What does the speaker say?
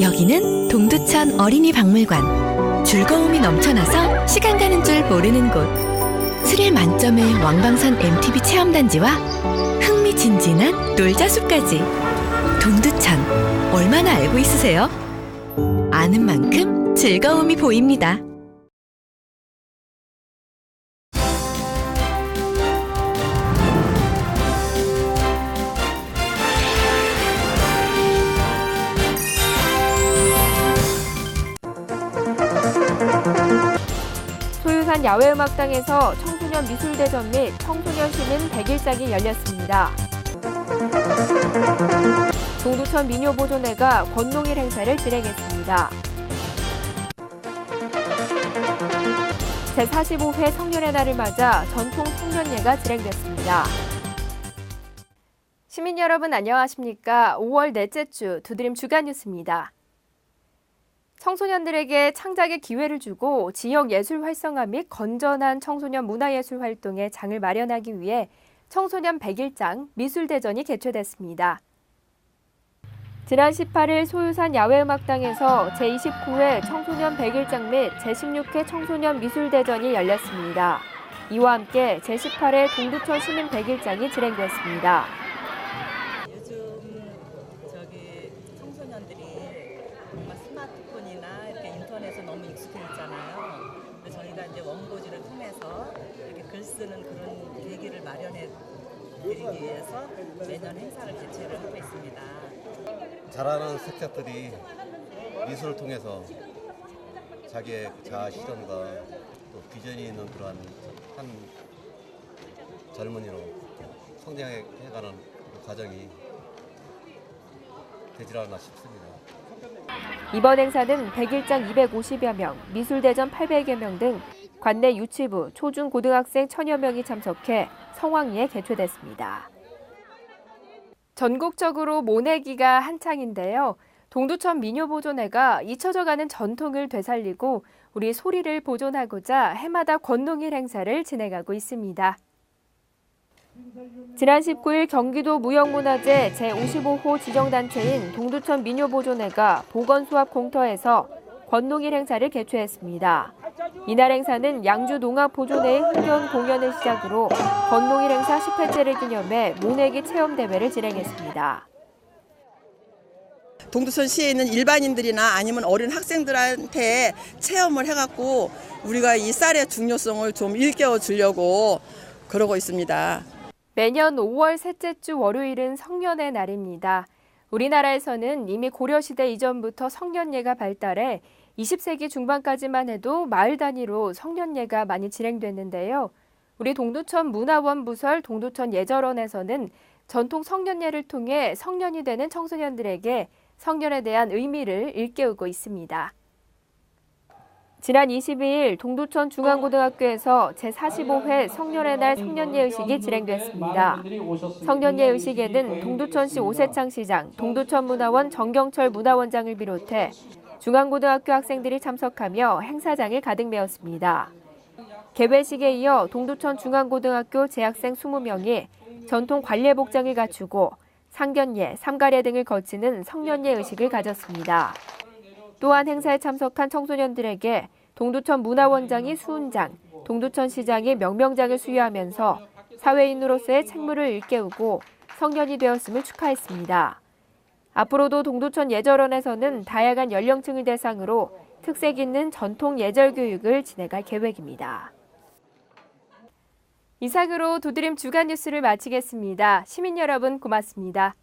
여기는 동두천 어린이 박물관. 즐거움이 넘쳐나서 시간 가는 줄 모르는 곳. 스릴 만점의 왕방산 MTB 체험단지와 흥미진진한 놀자숲까지. 동두천, 얼마나 알고 있으세요? 아는 만큼 즐거움이 보입니다. 소유산 야외음악당에서 청소년 미술대전 및 청소년 시민 100일장이 열렸습니다. 동두천 민요보존회가 권농일 행사를 진행했습니다. 제45회 성년의 날을 맞아 전통 성년예가 진행됐습니다. 시민 여러분 안녕하십니까? 5월 넷째 주 두드림 주간 뉴스입니다. 청소년들에게 창작의 기회를 주고 지역 예술 활성화 및 건전한 청소년 문화예술 활동에 장을 마련하기 위해 청소년 100일장 미술대전이 개최됐습니다. 지난 18일 소유산 야외음악당에서 제29회 청소년 100일장 및 제16회 청소년 미술대전이 열렸습니다. 이와 함께 제18회 동두천 시민 100일장이 진행됐습니다. 요즘 저기 청소년들이 정말 스마트폰이나 이렇게 인터넷에 너무 익숙해 있잖아요. 그래서 저희가 이제 원고지를 통해서 이렇게 글 쓰는 그런 계기를 마련해 드리기 위해서 매년 행사를 개최를 하고 있습니다. 잘하는 색작들이 미술을 통해서 자기의 자아 실현과 또 비전이 있는 그러한 한 젊은이로 성장해가는 그 과정이 되질 않나 싶습니다. 이번 행사는 100일장 250여 명, 미술대전 800여 명 등 관내 유치부, 초중 고등학생 천여 명이 참석해 성황리에 개최됐습니다. 전국적으로 모내기가 한창인데요. 동두천 민요보존회가 잊혀져가는 전통을 되살리고 우리 소리를 보존하고자 해마다 권농일 행사를 진행하고 있습니다. 지난 19일 경기도 무형문화재 제55호 지정단체인 동두천 민요보존회가 보건수합 공터에서 권농일 행사를 개최했습니다. 이날 행사는 양주 농업보존회의 흥겨운 공연을 시작으로 권농일 행사 10회째를 기념해 모내기 체험대회를 진행했습니다. 동두천시에 있는 일반인들이나 아니면 어린 학생들한테 체험을 해갖고 우리가 이 쌀의 중요성을 좀 일깨워 주려고 그러고 있습니다. 매년 5월 셋째 주 월요일은 성년의 날입니다. 우리나라에서는 이미 고려시대 이전부터 성년예가 발달해 20세기 중반까지만 해도 마을 단위로 성년예가 많이 진행됐는데요. 우리 동두천 문화원 부설 동두천 예절원에서는 전통 성년예를 통해 성년이 되는 청소년들에게 성년에 대한 의미를 일깨우고 있습니다. 지난 22일 동두천 중앙고등학교에서 제45회 성년의 날 성년예 의식이 진행됐습니다. 성년예 의식에는 동두천시 오세창 시장, 동두천 문화원 정경철 문화원장을 비롯해 중앙고등학교 학생들이 참석하며 행사장을 가득 메웠습니다. 개회식에 이어 동두천 중앙고등학교 재학생 20명이 전통 관례 복장을 갖추고 상견례, 삼가례 등을 거치는 성년예 의식을 가졌습니다. 또한 행사에 참석한 청소년들에게 동두천 문화원장이 수훈장, 동두천 시장이 명명장을 수여하면서 사회인으로서의 책무를 일깨우고 성년이 되었음을 축하했습니다. 앞으로도 동두천 예절원에서는 다양한 연령층을 대상으로 특색 있는 전통 예절 교육을 진행할 계획입니다. 이상으로 두드림 주간 뉴스를 마치겠습니다. 시민 여러분 고맙습니다.